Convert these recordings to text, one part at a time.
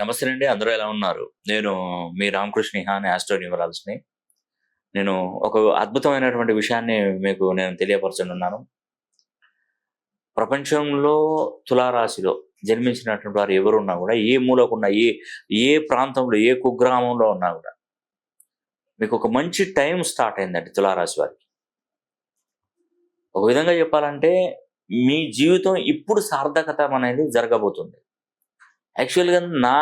నమస్తే అండి అందరూ ఎలా ఉన్నారు? నేను మీ రామకృష్ణ హాని ఆస్ట్రో నేను ఒక అద్భుతమైనటువంటి విషయాన్ని మీకు నేను తెలియపరచనున్నాను. ప్రపంచంలో తులారాశిలో జన్మించినటువంటి వారు ఎవరున్నా కూడా ఏ మూలకున్నా ఏ ఏ ప్రాంతంలో ఏ కుగ్రామంలో ఉన్నా కూడా మీకు ఒక మంచి టైం స్టార్ట్ అయిందండి తులారాశి వారికి. ఒక విధంగా చెప్పాలంటే మీ జీవితం ఇప్పుడు సార్థకత అనేది జరగబోతుంది. యాక్చువల్గా నా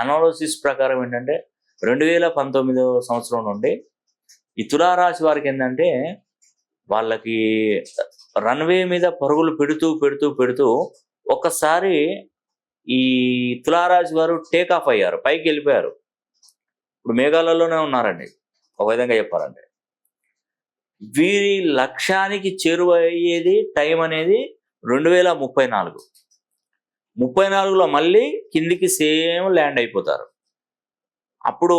అనాలసిస్ ప్రకారం ఏంటంటే రెండు వేల పంతొమ్మిదో సంవత్సరం నుండి ఈ తులారాశి వారికి ఏంటంటే వాళ్ళకి రన్వే మీద పరుగులు పెడుతూ పెడుతూ పెడుతూ ఒక్కసారి ఈ తులారాశి వారు టేక్ ఆఫ్ అయ్యారు పైకి వెళ్ళిపోయారు. ఇప్పుడు మేఘాలలోనే ఉన్నారండి ఒక విధంగా చెప్పారంటే వీరి లక్ష్యానికి చేరువయ్యేది టైం అనేది రెండు వేల ముప్పై నాలుగు. ముప్పై నాలుగులో మళ్ళీ కిందికి సేమ్ ల్యాండ్ అయిపోతారు. అప్పుడు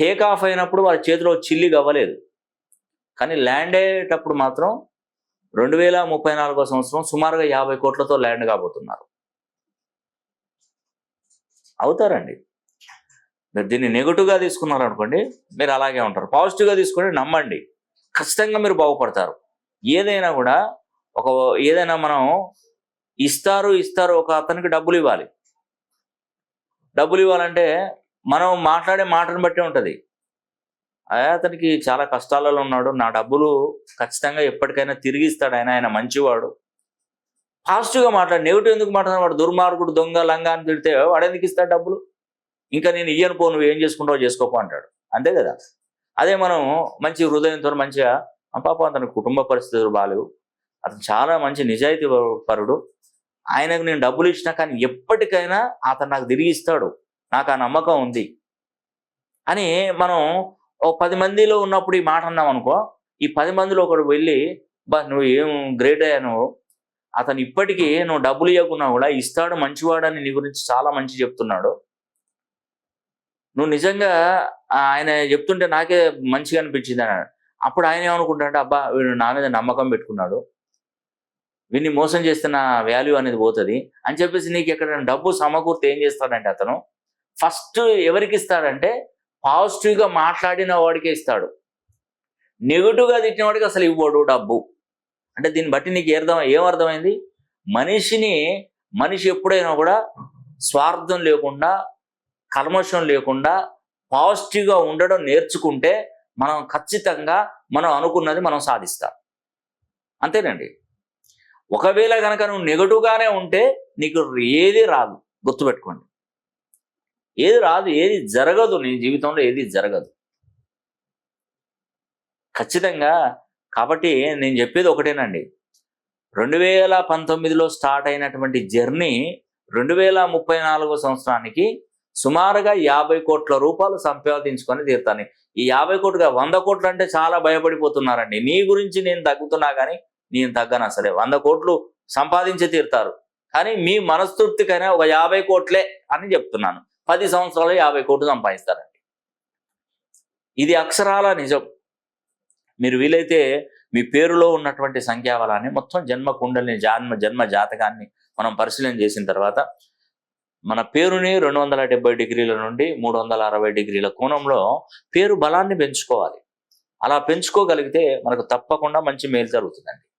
టేక్ ఆఫ్ అయినప్పుడు వాళ్ళ చేతిలో చిల్లి అవ్వలేదు కానీ ల్యాండ్ అయ్యేటప్పుడు మాత్రం రెండు వేల ముప్పై నాలుగో సంవత్సరం సుమారుగా యాభై కోట్లతో ల్యాండ్ కాబోతున్నారు. అవుతారండి. మీరు దీన్ని నెగటివ్గా తీసుకున్నారు అనుకోండి మీరు అలాగే ఉంటారు. పాజిటివ్గా తీసుకొని నమ్మండి. ఖచ్చితంగా మీరు బాగుపడతారు. ఏదైనా కూడా ఒక ఏదైనా మనం ఇస్తారు ఇస్తారు ఒక అతనికి డబ్బులు ఇవ్వాలి. డబ్బులు ఇవ్వాలంటే మనం మాట్లాడే మాటను బట్టి ఉంటుంది. అదే అతనికి చాలా కష్టాలలో ఉన్నాడు. నా డబ్బులు ఖచ్చితంగా ఎప్పటికైనా తిరిగి ఇస్తాడు ఆయన. ఆయన మంచివాడు. పాజిటివ్గా మాట్లాడు. నెగిటివ్ ఎందుకు మాట్లాడు వాడు దుర్మార్గుడు దొంగ లంగా అని తిడితే వాడు ఎందుకు ఇస్తాడు డబ్బులు? ఇంకా నేను ఇయ్యను పో నువ్వు ఏం చేసుకుంటావు చేసుకోపో అంటాడు. అంతే కదా? అదే మనం మంచి హృదయంతో మంచిగా పాప అతని కుటుంబ పరిస్థితులు బాలేవు. అతను చాలా మంచి నిజాయితీ పరుడు ఆయనకు నేను డబ్బులు ఇచ్చినా కానీ ఎప్పటికైనా అతను నాకు తిరిగి ఇస్తాడు. నాకు ఆ నమ్మకం ఉంది. అని మనం ఓ పది మందిలో ఉన్నప్పుడు ఈ మాట అన్నాం అనుకో ఈ పది మందిలో ఒకడు వెళ్ళి బా నువ్వు ఏం గ్రేట్ అయ్యా నువ్వు. అతను ఇప్పటికీ నువ్వు డబ్బులు ఇవ్వకున్నా కూడా ఇస్తాడు మంచివాడని నీ గురించి చాలా మంచి చెప్తున్నాడు. నువ్వు నిజంగా ఆయన చెప్తుంటే నాకే మంచిగా అనిపించింది అన్నాడు. అప్పుడు ఆయన ఏమనుకుంటాడంటే అబ్బా వీడు నా మీద నమ్మకం పెట్టుకున్నాడు. వీడిని మోసం చేస్తున్న వాల్యూ అనేది పోతుంది అని చెప్పేసి నీకు ఎక్కడ డబ్బు సమకూర్తి ఏం చేస్తాడంటే అతను ఫస్ట్ ఎవరికి ఇస్తాడంటే పాజిటివ్గా మాట్లాడిన వాడికే ఇస్తాడు. నెగిటివ్గా తిట్టిన వాడికి అసలు ఇవ్వడు డబ్బు. అంటే దీన్ని బట్టి నీకు ఏర్థం ఏమర్థమైంది మనిషిని మనిషి ఎప్పుడైనా కూడా స్వార్థం లేకుండా కర్మశం లేకుండా పాజిటివ్గా ఉండడం నేర్చుకుంటే మనం ఖచ్చితంగా మనం అనుకున్నది మనం సాధిస్తాం. అంతేనండి? ఒకవేళ కనుక నువ్వు నెగటివ్గానే ఉంటే నీకు ఏది రాదు. గుర్తుపెట్టుకోండి. ఏది రాదు ఏది జరగదు నీ జీవితంలో ఏది జరగదు. ఖచ్చితంగా కాబట్టి నేను చెప్పేది ఒకటేనండి. రెండు వేల పంతొమ్మిదిలో స్టార్ట్ అయినటువంటి జర్నీ రెండు వేల ముప్పై నాలుగో సంవత్సరానికి సుమారుగా యాభై కోట్ల రూపాయలు సంపాదించుకొని తీరుతాను ఈ యాభై కోట్లుగా వంద కోట్లు అంటే చాలా భయపడిపోతున్నారండి. నీ గురించి నేను తగ్గుతున్నా కానీ నేను తగ్గనా? సరే వంద కోట్లు సంపాదించి తీరుతారు. కానీ మీ మనస్తృప్తికైనా ఒక యాభై కోట్లే అని చెప్తున్నాను. పది సంవత్సరాలు యాభై కోట్లు సంపాదిస్తారండి. ఇది అక్షరాల నిజం. మీరు వీలైతే మీ పేరులో ఉన్నటువంటి సంఖ్యాబలాన్ని మొత్తం జన్మ కుండలిని జన్మ జన్మ జాతకాన్ని మనం పరిశీలన చేసిన తర్వాత మన పేరుని రెండు వందల డెబ్బై డిగ్రీల నుండి మూడు వందల అరవై డిగ్రీల కోణంలో పేరు బలాన్ని పెంచుకోవాలి. అలా పెంచుకోగలిగితే మనకు తప్పకుండా మంచి మేలు జరుగుతుందండి.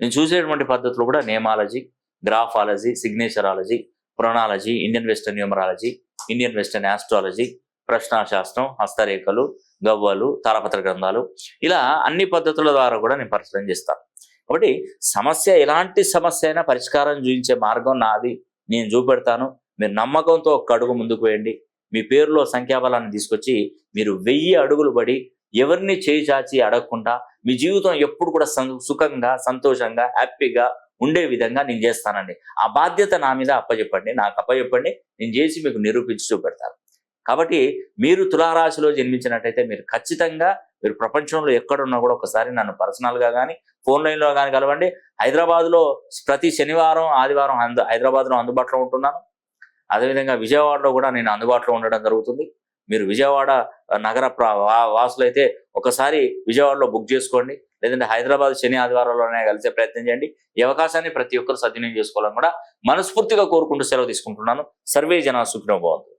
నేను చూసేటువంటి పద్ధతులు కూడా nameology graphology signaturology pronology Indian western numerology Indian western astrology ప్రశ్నాశాస్త్రం హస్తరేఖలు గవ్వలు తారపత్ర గ్రంథాలు. ఇలా అన్ని పద్ధతుల ద్వారా కూడా నేను పరిశీలన చేస్తాను కాబట్టి సమస్య ఎలాంటి సమస్య అయినా పరిష్కారం చూపించే మార్గం నాది. నేను చూపెడతాను. మీరు నమ్మకంతో ఒక అడుగు ముందుకు వేయండి. మీ పేరులో సంఖ్యాబలాన్ని తీసుకొచ్చి మీరు వెయ్యి అడుగులు పడి ఎవరిని చేయి చాచి అడగకుండా మీ జీవితం ఎప్పుడు కూడా సుఖంగా సంతోషంగా హ్యాపీగా ఉండే విధంగా నేను చేస్తానండి. ఆ బాధ్యత నా మీద అప్పచెప్పండి నాకు అప్పచెప్పండి నేను చేసి మీకు నిరూపించి చూపెడతాను. కాబట్టి మీరు తులారాశిలో జన్మించినట్టయితే మీరు ఖచ్చితంగా మీరు ప్రపంచంలో ఎక్కడున్నా కూడా ఒకసారి నన్ను పర్సనల్గా కానీ ఫోన్ లైన్లో కానీ కలవండి. హైదరాబాద్లో ప్రతి శనివారం ఆదివారం అందు హైదరాబాద్లో అందుబాటులో ఉంటున్నాను. అదేవిధంగా విజయవాడలో కూడా నేను అందుబాటులో ఉండడం జరుగుతుంది. మీరు విజయవాడ నగర వాసులైతే ఒకసారి విజయవాడలో బుక్ చేసుకోండి. లేదంటే హైదరాబాద్ శని ఆదివారంలోనే కలిసే ప్రయత్నం చేయండి. ఈ అవకాశాన్ని ప్రతి ఒక్కరు సద్వినియోగం చేసుకోవాలని కూడా మనస్ఫూర్తిగా కోరుకుంటూ సెలవు తీసుకుంటున్నాను. సర్వే జన సుఖినోభవంతు